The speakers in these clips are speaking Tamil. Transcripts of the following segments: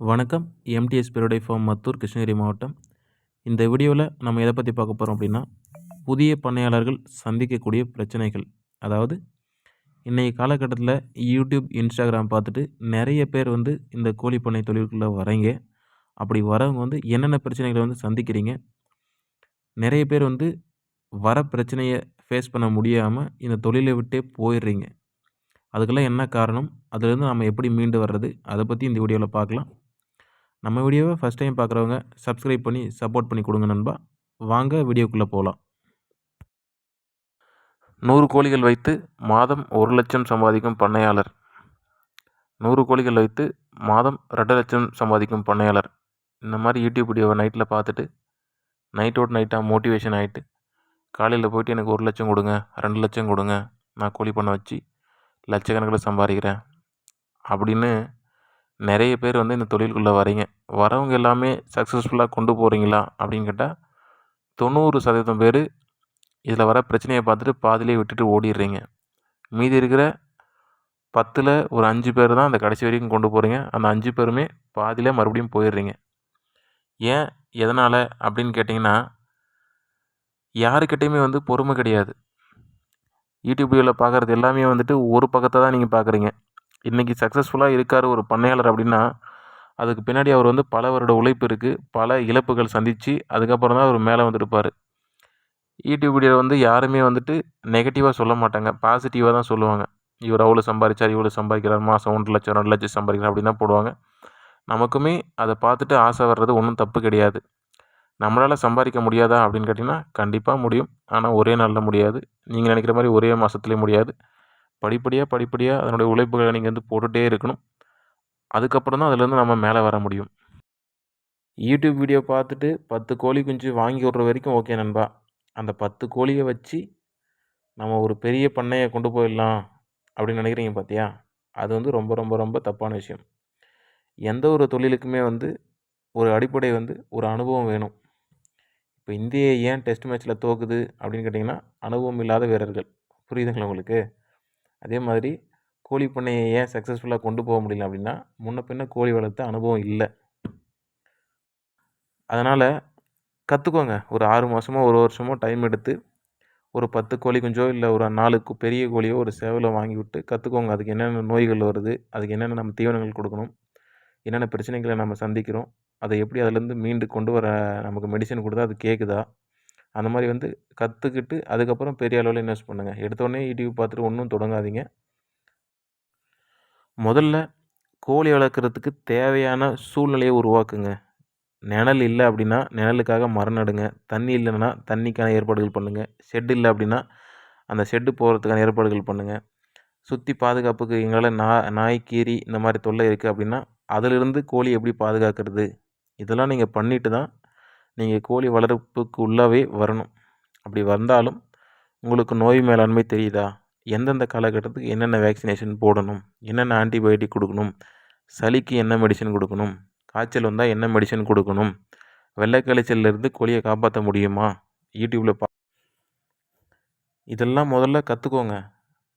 வணக்கம். எம்டிஎஸ் பெருடை ஃபார்ம் மத்தூர் கிருஷ்ணகிரி மாவட்டம். இந்த வீடியோவில் நம்ம எதை பற்றி பார்க்க போகிறோம் அப்படின்னா புதிய பண்ணையாளர்கள் சந்திக்கக்கூடிய பிரச்சனைகள். அதாவது இன்றைய காலகட்டத்தில் யூடியூப் இன்ஸ்டாகிராம் பார்த்துட்டு நிறைய பேர் வந்து இந்த கோழி பண்ணை தொழிலுக்குள்ளே வரீங்க அப்படி வரவங்க வந்து என்னென்ன பிரச்சனைகளை வந்து சந்திக்கிறீங்க? நிறைய பேர் வந்து வர பிரச்சனையை ஃபேஸ் பண்ண முடியாமல் இந்த தொழிலை விட்டே போயிடுறீங்க. அதுக்கெல்லாம் என்ன காரணம்? அதுலேருந்து நம்ம எப்படி மீண்டு வர்றது? அதை பற்றி இந்த வீடியோவில் பார்க்கலாம். நம்ம வீடியோவை ஃபஸ்ட் டைம் பார்க்குறவங்க சப்ஸ்கிரைப் பண்ணி சப்போர்ட் பண்ணி கொடுங்க நண்பா. வாங்க வீடியோக்குள்ளே போகலாம் நூறு கோழிகள் வைத்து மாதம் ஒரு லட்சம் சம்பாதிக்கும் பண்ணையாளர். நூறு கோழிகள் வைத்து மாதம் ரெண்டு லட்சம் சம்பாதிக்கும் பண்ணையாளர். இந்த மாதிரி யூடியூப் வீடியோவை நைட்டில் பார்த்துட்டு நைட்டோட நைட்டாக மோட்டிவேஷன் ஆகிட்டு காலையில் போயிட்டு எனக்கு ஒரு லட்சம் கொடுங்க ரெண்டு லட்சம் கொடுங்க நான் கோழி பண்ண வச்சு லட்சக்கணக்கில் சம்பாதிக்கிறேன் அப்படின்னு நிறைய பேர் வந்து இந்த தொழிலுக்குள்ளே வரீங்க. வரவங்க எல்லாமே சக்ஸஸ்ஃபுல்லாக கொண்டு போகிறீங்களா அப்படின்னு கேட்டால் தொண்ணூறு சதவீதம் பேர் இதில் வர பிரச்சனையை பார்த்துட்டு பாதியிலே விட்டுட்டு ஓடிடுறீங்க. மீதி இருக்கிற பத்தில் ஒரு அஞ்சு பேர் தான் அந்த கடைசி வரைக்கும் கொண்டு போகிறீங்க அந்த அஞ்சு பேருமே பாதியிலே மறுபடியும் போயிடுறீங்க. ஏன்? எதனால்? அப்படின்னு கேட்டிங்கன்னா யாருக்கிட்டேயுமே வந்து பொறுமை கிடையாது. யூடியூப் வீடியோவில் பார்க்குறது எல்லாமே வந்துட்டு ஒரு பக்கத்தை தான் நீங்கள் பார்க்குறீங்க இன்றைக்கி சக்ஸஸ்ஃபுல்லாக இருக்கார் ஒரு பண்ணையாளர் அப்படின்னா அதுக்கு பின்னாடி அவர் வந்து பல வருட உழைப்பு இருக்குது பல இழப்புகள் சந்தித்து அதுக்கப்புறம் தான் அவர் மேலே வந்துருப்பார். யூடியூப் வீடியோ வந்து யாருமே வந்துட்டு நெகட்டிவாக சொல்ல மாட்டாங்க பாசிட்டிவாக தான் சொல்லுவாங்க. இவர் அவ்வளோ சம்பாதிச்சார் இவ்வளோ சம்பாதிக்கிறார் மாதம் ஒன்று லட்சம் ரெண்டு லட்சம் சம்பாதிக்கிறார் அப்படின்னு தான் போடுவாங்க. நமக்குமே அதை பார்த்துட்டு ஆசை வர்றது ஒன்றும் தப்பு கிடையாது. நம்மளால் சம்பாதிக்க முடியாதா அப்படின்னு கேட்டிங்கன்னா கண்டிப்பாக முடியும். ஆனால் ஒரே நாளில் முடியாது. நீங்கள் நினைக்கிற மாதிரி ஒரே மாதத்துலேயே முடியாது. படிப்படியாக படிப்படியாக அதனுடைய உழைப்புகளை நீங்கள் வந்து போட்டுகிட்டே இருக்கணும். அதுக்கப்புறம் தான் அதுலேருந்து நம்ம மேலே வர முடியும். யூடியூப் வீடியோ பார்த்துட்டு பத்து கோழி குஞ்சு வாங்கி விட்ற வரைக்கும் ஓகே நண்பா. அந்த பத்து கோழியை வச்சு நம்ம ஒரு பெரிய பண்ணையை கொண்டு போயிடலாம் அப்படின்னு நினைக்கிறீங்க பார்த்தியா அது வந்து ரொம்ப ரொம்ப ரொம்ப தப்பான விஷயம். எந்த ஒரு தொழிலுக்குமே வந்து ஒரு அடிப்படை வந்து ஒரு அனுபவம் வேணும். இப்போ இந்திய ஏன் டெஸ்ட் மேட்ச்சில் தோக்குது அப்படின்னு கேட்டிங்கன்னா அனுபவம் இல்லாத வீரர்கள். புரியுதுங்களா உங்களுக்கு? அதே மாதிரி கோழி பண்ணையை ஏன் சக்ஸஸ்ஃபுல்லாக கொண்டு போக முடியல அப்படின்னா முன்ன பின்ன கோழி வளர்த்த அனுபவம் இல்லை. அதனால் கற்றுக்கோங்க ஒரு ஆறு மாதமோ ஒரு வருஷமோ டைம் எடுத்து ஒரு பத்து கோழி குஞ்சோ இல்லை ஒரு நாலு பெரிய கோழியோ ஒரு சேவலை வாங்கி விட்டு கற்றுக்கோங்க அதுக்கு என்னென்ன நோய்கள் வருது அதுக்கு என்னென்ன நம்ம தீவனங்கள் கொடுக்கணும் என்னென்ன பிரச்சனைகளை நம்ம சந்திக்கிறோம் அதை எப்படி அதுலேருந்து மீண்டு கொண்டு வர நமக்கு மெடிசன் கொடுத்தா அது கேட்குதா அந்த மாதிரி வந்து கற்றுக்கிட்டு அதுக்கப்புறம் பெரிய அளவில் இன்வெஸ்ட் பண்ணுங்கள் எடுத்தோடனே யூடியூப் பார்த்துட்டு ஒன்றும் தொடங்காதீங்க. முதல்ல கோழி வளர்க்குறதுக்கு தேவையான சூழ்நிலையை உருவாக்குங்க. நிழல் இல்லை அப்படின்னா நிழலுக்காக மரம் நடுங்க. தண்ணி இல்லைன்னா தண்ணிக்கான ஏற்பாடுகள் பண்ணுங்கள் ஷெட் இல்லை அப்படின்னா அந்த ஷெட்டு போகிறதுக்கான ஏற்பாடுகள் பண்ணுங்கள் சுற்றி பாதுகாப்புக்கு எங்களால் நா நாய் கீரி இந்த மாதிரி தொல்லை இருக்குது அப்படின்னா அதிலிருந்து கோழி எப்படி பாதுகாக்கிறது? இதெல்லாம் நீங்கள் பண்ணிவிட்டு தான் நீங்கள் கோழி வளர்ப்புக்கு உள்ளவே வரணும். அப்படி வந்தாலும் உங்களுக்கு நோய் மேலாண்மை தெரியுதா? எந்தெந்த காலகட்டத்துக்கு என்னென்ன வேக்சினேஷன் போடணும்? என்னென்ன ஆன்டிபயோட்டிக் கொடுக்கணும்? சளிக்கு என்ன மெடிசன் கொடுக்கணும்? காய்ச்சல் வந்தால் என்ன மெடிசன் கொடுக்கணும்? வெள்ளைக்கழிச்சல்லேருந்து கோழியை காப்பாற்ற முடியுமா? யூடியூப்பில் பா இதெல்லாம் முதல்ல கற்றுக்கோங்க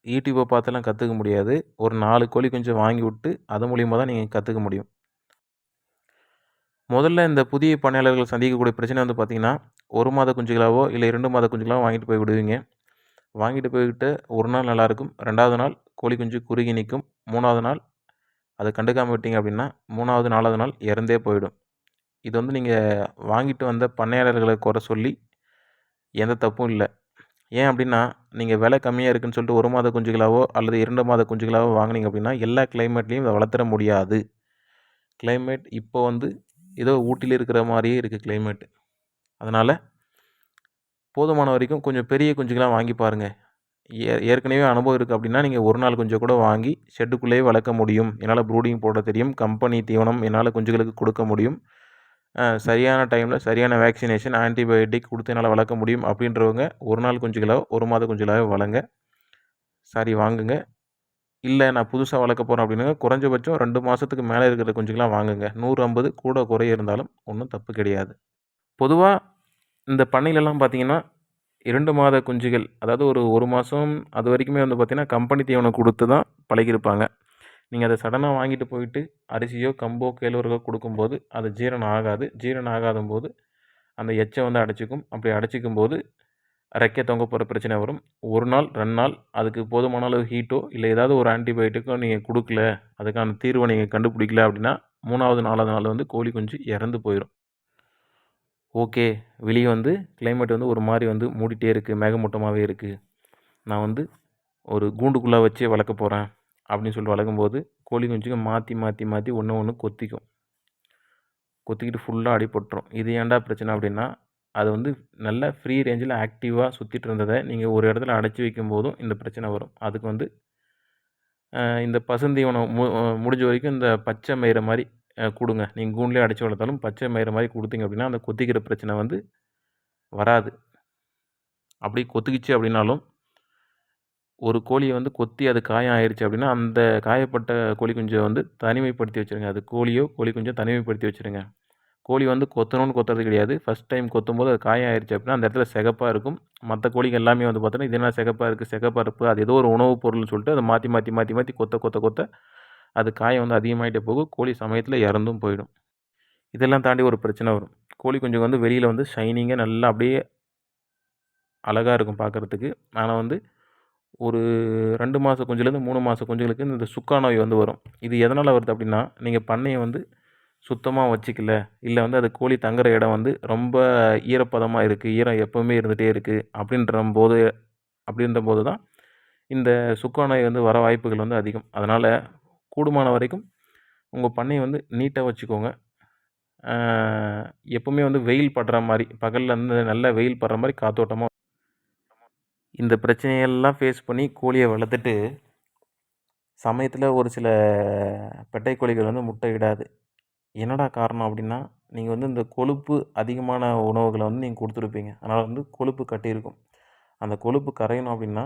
யூடியூப்பை பார்த்தெல்லாம் கற்றுக்க முடியாது. ஒரு நாலு கோழி கொஞ்சம் வாங்கி விட்டு அது மூலியமாக தான் நீங்கள் கற்றுக்க முடியும். முதல்ல இந்த புதிய பணியாளர்கள் சந்திக்கக்கூடிய பிரச்சனை வந்து பார்த்திங்கன்னா ஒரு மாத குஞ்சுகளாவோ இல்லை இரண்டு மாத குஞ்சுகளாவோ வாங்கிட்டு போய் விடுவீங்க. வாங்கிட்டு போய்கிட்டு ஒரு நாள் நல்லாயிருக்கும் ரெண்டாவது நாள் கோழி குஞ்சு குறுகி நிற்கும் மூணாவது நாள் அதை கண்டுக்காமல் விட்டீங்க அப்படின்னா மூணாவது நாலாவது நாள் இறந்தே போயிடும். இது வந்து நீங்கள் வாங்கிட்டு வந்த பண்ணையாளர்களை குறை சொல்லி எந்த தப்பும் இல்லை. ஏன் அப்படின்னா நீங்கள் விலை கம்மியாக இருக்குதுன்னு சொல்லிட்டு ஒரு மாத குஞ்சுகளாவோ அல்லது இரண்டு மாத குஞ்சுகளாவோ வாங்கினீங்க அப்படின்னா எல்லா கிளைமேட்லேயும் இதை வளர்த்துற முடியாது. கிளைமேட் இப்போ வந்து ஏதோ ஊட்டியில் இருக்கிற மாதிரியே இருக்குது கிளைமேட் அதனால் போதுமான வரைக்கும் கொஞ்சம் பெரிய குஞ்சுகளாக வாங்கி பாருங்கள் ஏ ஏற்கனவே அனுபவம் இருக்குது அப்படின்னா நீங்கள் ஒரு நாள் கொஞ்சம் கூட வாங்கி ஷெட்டுக்குள்ளேயே வளர்க்க முடியும். என்னால் ப்ரூடிங் போட தெரியும். கம்பெனி தீவனம் என்னால் குஞ்சுகளுக்கு கொடுக்க முடியும். சரியான டைமில் சரியான வேக்சினேஷன் ஆன்டிபயோட்டிக் கொடுத்து என்னால் வளர்க்க முடியும் அப்படின்றவங்க ஒரு நாள் குஞ்சுகளாக ஒரு மாத குஞ்சுகளாக வளங்க சாரி வாங்குங்க. இல்லை நான் புதுசாக வளர்க்க போகிறேன் அப்படின்னா குறைஞ்சபட்சம் ரெண்டு மாதத்துக்கு மேலே இருக்கிற குஞ்சுக்கெலாம் வாங்குங்க. நூறு ஐம்பது கூட குறைய இருந்தாலும் ஒன்றும் தப்பு கிடையாது. பொதுவாக இந்த பண்ணையிலலாம் பார்த்தீங்கன்னா இரண்டு மாத குஞ்சுகள் அதாவது ஒரு ஒரு மாதம் அது வரைக்குமே வந்து பார்த்திங்கன்னா கம்பெனி தீவனம் கொடுத்து தான் பழகியிருப்பாங்க. நீங்கள் அதை சடனாக வாங்கிட்டு போயிட்டு அரிசியோ கம்போ கேழ்வரகோ கொடுக்கும்போது அது ஜீரணம் ஆகாது. ஜீரணம் ஆகாதம்போது அந்த எச்சை வந்து அடைச்சிக்கும். அப்படி அடைச்சிக்கும் போது ரெக்கை தொங்க போகிற பிரச்சனை வரும். ஒரு நாள் ரெண்டு நாள் அதுக்கு போதுமான அளவு ஹீட்டோ இல்லை ஏதாவது ஒரு ஆன்டிபயோட்டிக்கோ நீங்கள் கொடுக்கல அதுக்கான தீர்வை நீங்கள் கண்டுபிடிக்கல அப்படின்னா மூணாவது நாலாவது நாள் வந்து கோழி குஞ்சு இறந்து போயிடும் ஓகே வெளியே வந்து கிளைமேட் வந்து ஒரு மாதிரி வந்து மூடிட்டே இருக்குது மேகமூட்டமாகவே இருக்குது நான் வந்து ஒரு கூண்டுக்குள்ளே வச்சே வளர்க்க போகிறேன் அப்படின்னு சொல்லிட்டு வளர்க்கும்போது கோழி குஞ்சுக்கு மாற்றி மாற்றி மாற்றி ஒன்று ஒன்று கொத்திக்கும். கொத்திக்கிட்டு ஃபுல்லாக அடிபட்டுரும். இது ஏன்டா பிரச்சனை அப்படின்னா அது வந்து நல்ல ஃப்ரீ ரேஞ்சில் ஆக்டிவாக சுற்றிட்டு இருந்ததை நீங்கள் ஒரு இடத்துல அடைச்சி வைக்கும் போதும் இந்த பிரச்சனை வரும். அதுக்கு வந்து இந்த பசுந்தீவனம் மு முடிஞ்ச வரைக்கும் இந்த பச்சை மயிற மாதிரி கொடுங்க. நீங்கள் கூண்டிலே அடைச்சி வளர்த்தாலும் பச்சை மயிற மாதிரி கொடுத்தீங்க அப்படின்னா அந்த கொத்திக்கிற பிரச்சனை வந்து வராது. அப்படி கொத்திக்கிச்சு அப்படின்னாலும் ஒரு கோழியை வந்து கொத்தி அது காயம் ஆயிடுச்சு அப்படின்னா அந்த காயப்பட்ட கோழி குஞ்சை வந்து தனிமைப்படுத்தி வச்சுருங்க. அது கோழியோ கோழி குஞ்சோ தனிமைப்படுத்தி வச்சுருங்க. கோழி வந்து கொத்தணும்னு கொத்துறது கிடையாது. ஃபஸ்ட் டைம் கொத்தும்போது அது காயம் ஆயிடுச்சு அப்படின்னா அந்த இடத்துல சிகப்பாக இருக்கும். மற்ற கோழிகள் எல்லாமே வந்து பார்த்தோன்னா இது என்ன சிகப்பாக இருக்குது சிகப்பாக இருப்பு அது ஏதோ ஒரு உணவுப் பொருள்னு சொல்லிட்டு அதை மாற்றி மாற்றி மாற்றி மாற்றி கொத்த கொத்த கொத்த அது காயம் வந்து அதிகமாகிட்டே போகும். கோழி சமயத்தில் இறந்தும் போயிடும். இதெல்லாம் தாண்டி ஒரு பிரச்சனை வரும். கோழி கொஞ்சம் வந்து வெளியில் வந்து ஷைனிங்காக நல்லா அப்படியே அழகாக இருக்கும் பார்க்குறதுக்கு. ஆனால் வந்து ஒரு ரெண்டு மாத குஞ்சுலேருந்து மூணு மாத குஞ்சுகளுக்கு இந்த சுக்கா நோய் வந்து வரும். இது எதனால் வருது அப்படின்னா நீங்கள் பண்ணையை வந்து சுத்தமாக வச்சுக்கல. இல்லை வந்து அது கோழி தங்குற இடம் வந்து ரொம்ப ஈரப்பதமாக இருக்குது ஈரம் எப்போவுமே இருந்துகிட்டே இருக்குது அப்படின்ற போது அப்படின்ற போது தான் இந்த சுக்கா நோய் வந்து வர வாய்ப்புகள் வந்து அதிகம். அதனால் கூடுமான வரைக்கும் உங்கள் பண்ணையை வந்து நீட்டாக வச்சுக்கோங்க. எப்போவுமே வந்து வெயில் படுற மாதிரி பகலில் வந்து நல்ல வெயில் படுற மாதிரி காத்தோட்டமாக இந்த பிரச்சனையெல்லாம் ஃபேஸ் பண்ணி கோழியை வளர்த்துட்டு சமயத்தில் ஒரு சில பெட்டை கோழிகள் வந்து முட்டை இடாது. என்னடா காரணம் அப்படின்னா நீங்கள் வந்து இந்த கொழுப்பு அதிகமான உணவுகளை வந்து நீங்கள் கொடுத்துருப்பீங்க. அதனால் வந்து கொழுப்பு கட்டியிருக்கும் அந்த கொழுப்பு கரையணும் அப்படின்னா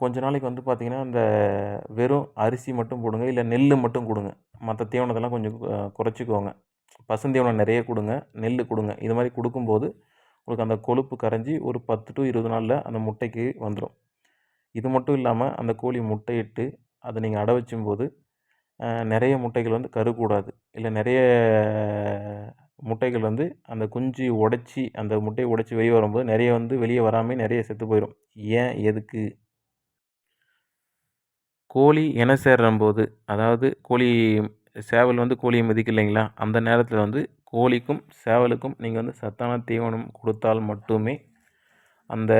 கொஞ்ச நாளைக்கு வந்து பார்த்திங்கன்னா அந்த வெறும் அரிசி மட்டும் போடுங்க இல்லை நெல் மட்டும் கொடுங்க. மற்ற தீவனத்தெல்லாம் கொஞ்சம் குறைச்சிக்கோங்க. பசுந்தீவனம் நிறைய கொடுங்க நெல் கொடுங்க. இது மாதிரி கொடுக்கும்போது உங்களுக்கு அந்த கொழுப்பு கரைஞ்சி ஒரு பத்து டு இருபது நாளில் அந்த முட்டைக்கு வந்துடும் இது மட்டும் இல்லாமல் அந்த கோழி முட்டையிட்டு அதை நீங்கள் அடை வைக்கும்போது நிறைய முட்டைகள் வந்து கருக்கூடாது இல்லை நிறைய முட்டைகள் வந்து அந்த குஞ்சு உடச்சி அந்த முட்டையை உடச்சி வெளியே வரும்போது நிறைய வந்து வெளியே வராமல் நிறைய செத்து போயிடும் ஏன்? எதுக்கு? கோழி என சேர்றம்போது அதாவது கோழி சேவல் வந்து கோழியை மிதிக்கு இல்லைங்களா? அந்த நேரத்தில் வந்து கோழிக்கும் சேவலுக்கும் நீங்கள் வந்து சத்தான தீவனம் கொடுத்தால் மட்டுமே அந்த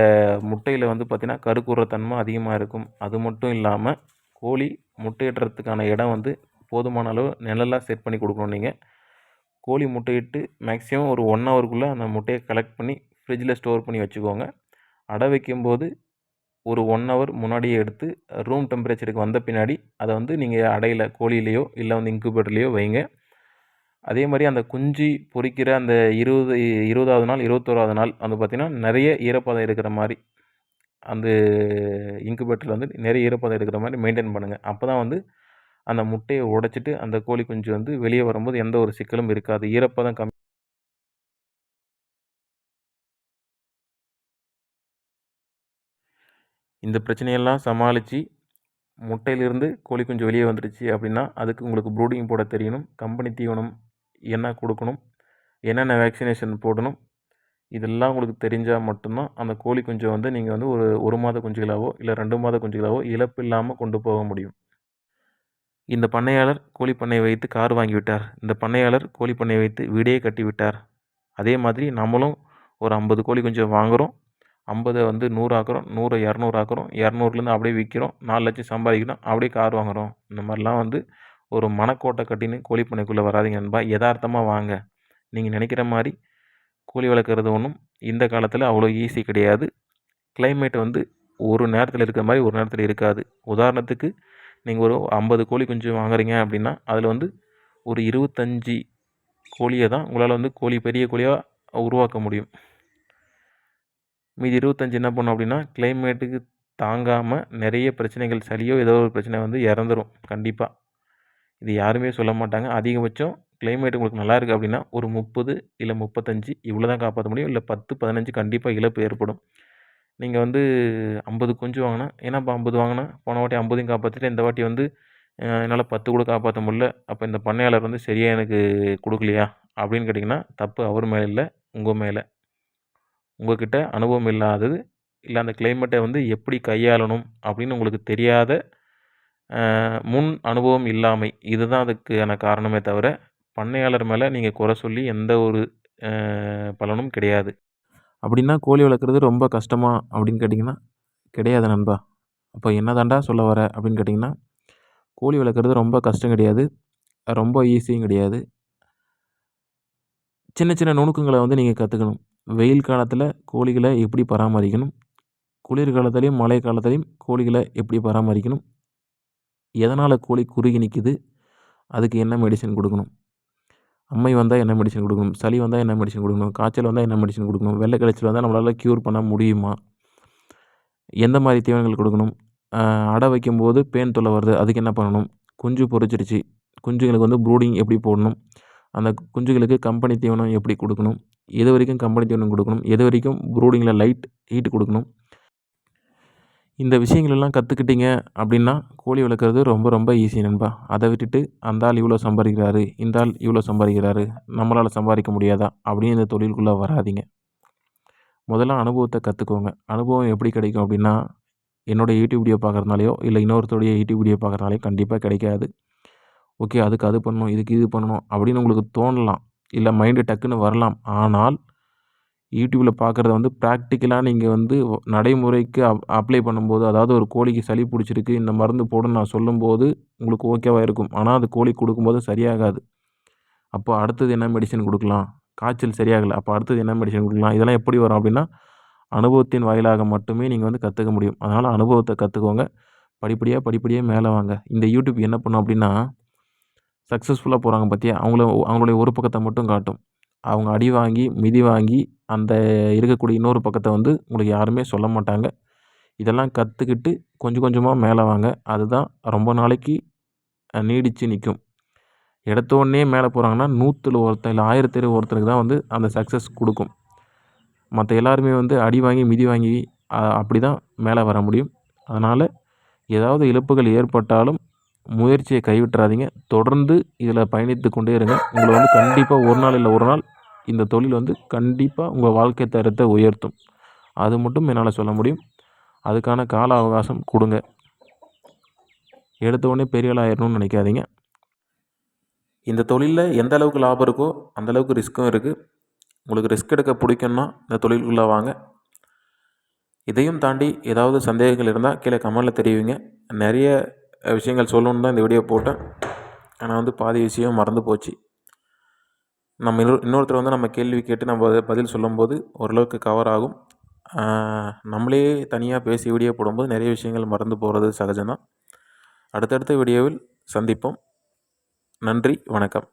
முட்டையில் வந்து பார்த்திங்கன்னா கருக்குற தன்மை அதிகமாக இருக்கும். அது மட்டும் இல்லாமல் கோழி முட்டையிடுறதுக்கான இடம் வந்து போதுமான அளவு நிழலாக செட் பண்ணி கொடுக்கணும் நீங்கள் கோழி முட்டையிட்டு மேக்ஸிமம் ஒரு ஒன் ஹவருக்குள்ளே அந்த முட்டையை கலெக்ட் பண்ணி ஃப்ரிட்ஜில் ஸ்டோர் பண்ணி வச்சுக்கோங்க. அடை வைக்கும்போது ஒரு ஒன் ஹவர் முன்னாடியே எடுத்து ரூம் டெம்பரேச்சருக்கு வந்த பின்னாடி அதை வந்து நீங்கள் அடையில் கோழியிலையோ இல்லை வந்து இன்குபேட்டர்லேயோ வைங்க. அதே மாதிரி அந்த குஞ்சு பொறிக்கிற அந்த இருபது இருபதாவது நாள் இருபத்தோராவது நாள் வந்து பார்த்திங்கன்னா நிறைய ஈரப்பதம் இருக்கிற மாதிரி அந்த இன்குபேட்டரில் வந்து நிறைய ஈரப்பதம் இருக்கிற மாதிரி மெயின்டைன் பண்ணுங்கள் அப்போ தான் வந்து அந்த முட்டையை உடைச்சிட்டு அந்த கோழி குஞ்சு வந்து வெளியே வரும்போது எந்த ஒரு சிக்கலும் இருக்காது. ஈரப்பதம் கம்மி இந்த பிரச்சனையெல்லாம் சமாளித்து முட்டையிலிருந்து கோழி குஞ்சு வெளியே வந்துடுச்சு அப்படின்னா அதுக்கு உங்களுக்கு ப்ரூடிங் போட தெரியணும். கம்பெனி தீவனம் என்ன கொடுக்கணும்? என்னென்ன வேக்சினேஷன் போடணும்? இதெல்லாம் உங்களுக்கு தெரிஞ்சால் மட்டும்தான் அந்த கோழி குஞ்சை வந்து நீங்கள் வந்து ஒரு ஒரு மாத குஞ்சுகளாவோ இல்லை ரெண்டு மாத குஞ்சுகளாவோ இழப்பு இல்லாமல் கொண்டு போக முடியும். இந்த பண்ணையாளர் கோழி பண்ணை வைத்து கார் வாங்கிவிட்டார். இந்த பண்ணையாளர் கோழி பண்ணை வைத்து வீடே கட்டிவிட்டார். அதே மாதிரி நம்மளும் ஒரு ஐம்பது கோழி குஞ்சை வாங்குகிறோம் ஐம்பதை வந்து நூறு ஆக்குறோம் நூறை இரநூறு ஆக்குறோம் இரநூறுலேருந்து அப்படியே விற்கிறோம் நாலு லட்சம் சம்பாதிக்கிறோம் அப்படியே கார் வாங்குகிறோம் இந்த மாதிரிலாம் வந்து ஒரு மனக்கோட்டை கட்டின்னு கோழி பண்ணைக்குள்ளே வராதிங்க நண்பா யதார்த்தமாக வாங்க. நீங்கள் நினைக்கிற மாதிரி கோழி வளர்க்குறது ஒன்றும் இந்த காலத்தில் அவ்வளோ ஈஸி கிடையாது. கிளைமேட் வந்து ஒரு நேரத்தில் இருக்கிற மாதிரி ஒரு நேரத்தில் இருக்காது. உதாரணத்துக்கு நீங்கள் ஒரு ஐம்பது கோழி குஞ்சு வாங்குறீங்க அப்படின்னா அதில் வந்து ஒரு இருபத்தஞ்சி கோழியை தான் உங்களால் வந்து கோழி பெரிய கோழியாக உருவாக்க முடியும். மீதி இருபத்தஞ்சி என்ன பண்ணும் அப்படின்னா கிளைமேட்டுக்கு தாங்காமல் நிறைய பிரச்சனைகள் சளியோ ஏதோ ஒரு பிரச்சனை வந்து இறந்துரும். கண்டிப்பாக இது யாருமே சொல்ல மாட்டாங்க. அதிகபட்சம் கிளைமேட் உங்களுக்கு நல்லா இருக்குது அப்படின்னா ஒரு முப்பது இல்லை முப்பத்தஞ்சு இவ்வளோ தான் காப்பாற்ற முடியும். இல்லை பத்து பதினஞ்சு கண்டிப்பாக இழப்பு ஏற்படும். நீங்கள் வந்து ஐம்பது குஞ்சு வாங்கினா ஏன்னா இப்போ ஐம்பது வாங்கினா போன வாட்டி ஐம்பதையும் காப்பாற்றிட்டு இந்த வாட்டி வந்து என்னால் பத்து கூட காப்பாற்ற முடியல. அப்போ இந்த பண்ணையாளர் வந்து சரியாக எனக்கு கொடுக்கலையா? அப்படின்னு கேட்டிங்கன்னா தப்பு அவர் மேலே இல்லை உங்கள் மேலே. உங்கள்கிட்ட அனுபவம் இல்லாதது இல்லை அந்த கிளைமேட்டை வந்து எப்படி கையாளணும் அப்படின்னு உங்களுக்கு தெரியாத முன் அனுபவம் இல்லாமை. இதுதான் அதுக்கான காரணமே தவிர பண்ணையாளர் மேலே நீங்கள் குறை சொல்லி எந்த ஒரு பலனும் கிடையாது. அப்படின்னா கோழி வளர்க்குறது ரொம்ப கஷ்டமா அப்படின்னு கேட்டிங்கன்னா கிடையாது நண்பா. அப்போ என்ன தாண்டா சொல்ல வர அப்படின்னு கேட்டிங்கன்னா கோழி வளர்க்குறது ரொம்ப கஷ்டம் கிடையாது. ரொம்ப ஈஸியும் கிடையாது. சின்ன சின்ன நுணுக்கங்களை வந்து நீங்கள் கற்றுக்கணும் வெயில் காலத்தில் கோழிகளை எப்படி பராமரிக்கணும்? குளிர் காலத்துலேயும் மழை காலத்துலேயும் கோழிகளை எப்படி பராமரிக்கணும்? எதனால் கோழி குறுகி நிற்கிது அதுக்கு என்ன மெடிசன் கொடுக்கணும்? அம்மை வந்தால் என்ன மெடிசன் கொடுக்கணும்? சளி வந்தால் என்ன மெடிசன் கொடுக்கணும்? காய்ச்சல் வந்தால் என்ன மெடிசன் கொடுக்கணும்? வெள்ளை கழிச்சல் வந்தால் நம்மளால் க்யூர் பண்ண முடியுமா? எந்த மாதிரி தீவனங்கள் கொடுக்கணும்? அடை வைக்கும்போது பேன் தொல்லை வருது அதுக்கு என்ன பண்ணணும்? குஞ்சு பொறிச்சிருச்சு குஞ்சுங்களுக்கு வந்து ப்ரூடிங் எப்படி போடணும்? அந்த குஞ்சுகளுக்கு கம்பெனி தீவனம் எப்படி கொடுக்கணும்? எது வரைக்கும் கம்பெனி தீவனம் கொடுக்கணும்? எது வரைக்கும் ப்ரூடிங்கில் லைட் ஹீட் கொடுக்கணும்? இந்த விஷயங்களெல்லாம் கற்றுக்கிட்டீங்க அப்படின்னா கோழி வளர்க்குறது ரொம்ப ரொம்ப ஈஸி நண்பா. அதை விட்டுட்டு அந்த ஆள் இவ்வளோ சம்பாதிக்கிறாரு இந்த ஆள் இவ்வளோ சம்பாதிக்கிறாரு நம்மளால் சம்பாதிக்க முடியாதா அப்படின்னு இந்த தொழிலுக்குள்ளே வராதிங்க. முதல்ல அனுபவத்தை கற்றுக்கோங்க அனுபவம் எப்படி கிடைக்கும் அப்படின்னா என்னோடய யூடியூப் வீடியோ பார்க்குறதுனாலையோ இல்லை இன்னொருத்தருடைய யூடியூப் வீடியோ பார்க்குறதுனாலையோ கண்டிப்பாக கிடைக்காது. ஓகே அதுக்கு அது பண்ணணும் இதுக்கு இது பண்ணணும் அப்படின்னு உங்களுக்கு தோணலாம். இல்லை மைண்டு டக்குன்னு வரலாம். ஆனால் யூடியூப்பில் பார்க்குறத வந்து ப்ராக்டிக்கலாக நீங்கள் வந்து நடைமுறைக்கு அப் அப்ளை பண்ணும்போது அதாவது ஒரு கோழிக்கு சளி பிடிச்சிருக்கு இந்த மருந்து போடுன்னு நான் சொல்லும்போது உங்களுக்கு ஓகேவாக இருக்கும். ஆனால் அது கோழி கொடுக்கும்போது சரியாகாது. அப்போ அடுத்தது என்ன மெடிசன் கொடுக்கலாம்? காய்ச்சல் சரியாகலை அப்போ அடுத்தது என்ன மெடிசன் கொடுக்கலாம்? இதெல்லாம் எப்படி வரும் அப்படின்னா அனுபவத்தின் வாயிலாக மட்டுமே நீங்கள் வந்து கற்றுக்க முடியும். அதனால் அனுபவத்தை கற்றுக்கோங்க படிப்படியாக படிப்படியாக மேலே வாங்க. இந்த யூடியூப் என்ன பண்ணும் அப்படின்னா சக்ஸஸ்ஃபுல்லாக போகிறாங்க பார்த்தியா அவங்கள அவங்களுடைய ஒரு பக்கத்தை மட்டும் காட்டும். அவங்க அடி வாங்கி மிதி வாங்கி அந்த இருக்கக்கூடிய இன்னொரு பக்கத்தை வந்து உங்களுக்கு யாருமே சொல்ல மாட்டாங்க. இதெல்லாம் கற்றுக்கிட்டு கொஞ்சம் கொஞ்சமாக மேலே வாங்க. அதுதான் ரொம்ப நாளைக்கு நீடித்து நிற்கும் எடுத்தோடனே மேலே போகிறாங்கன்னா நூற்றில் ஒருத்தன் இல்லை ஆயிரத்தில் ஒருத்தருக்கு தான் வந்து அந்த சக்ஸஸ் கொடுக்கும். மற்ற எல்லாருமே வந்து அடி வாங்கி மிதி வாங்கி அப்படி தான் மேலே வர முடியும். அதனால் ஏதாவது இழப்புகள் ஏற்பட்டாலும் முயற்சியை கைவிட்டுறாதீங்க. தொடர்ந்து இதில் பயணித்து கொண்டே இருங்க. உங்களை வந்து கண்டிப்பாக ஒரு நாள் இல்லை ஒரு நாள் இந்த தொழில் வந்து கண்டிப்பாக உங்கள் வாழ்க்கை தரத்தை உயர்த்தும். அது மட்டும் என்னால் சொல்ல முடியும். அதுக்கான கால அவகாசம் கொடுங்க. எடுத்தோடனே பெரிய ஆள் ஆயிடணும்னு நினைக்காதீங்க. இந்த தொழிலில் எந்த அளவுக்கு லாபம் இருக்கோ அந்த அளவுக்கு ரிஸ்க்கும் இருக்குது உங்களுக்கு ரிஸ்க் எடுக்க பிடிக்கும்னா இந்த தொழிலுக்குள்ளே வாங்க. இதையும் தாண்டி ஏதாவது சந்தேகங்கள் இருந்தால் கீழே கமெண்டில் தெரிவிங்க. நிறைய விஷயங்கள் சொல்லணுன்னு தான் இந்த வீடியோ போட்டேன். ஆனால் வந்து பாதி விஷயம் மறந்து போச்சு. நம்ம இன்னொரு இன்னொருத்தர் வந்து நம்ம கேள்வி கேட்டு நம்ம பதில் சொல்லும்போது ஓரளவுக்கு கவர் ஆகும். நம்மளே தனியாக பேசி வீடியோ போடும்போது நிறைய விஷயங்கள் மறந்து போகிறது சகஜம்தான். அடுத்தடுத்த வீடியோவில் சந்திப்போம். நன்றி வணக்கம்.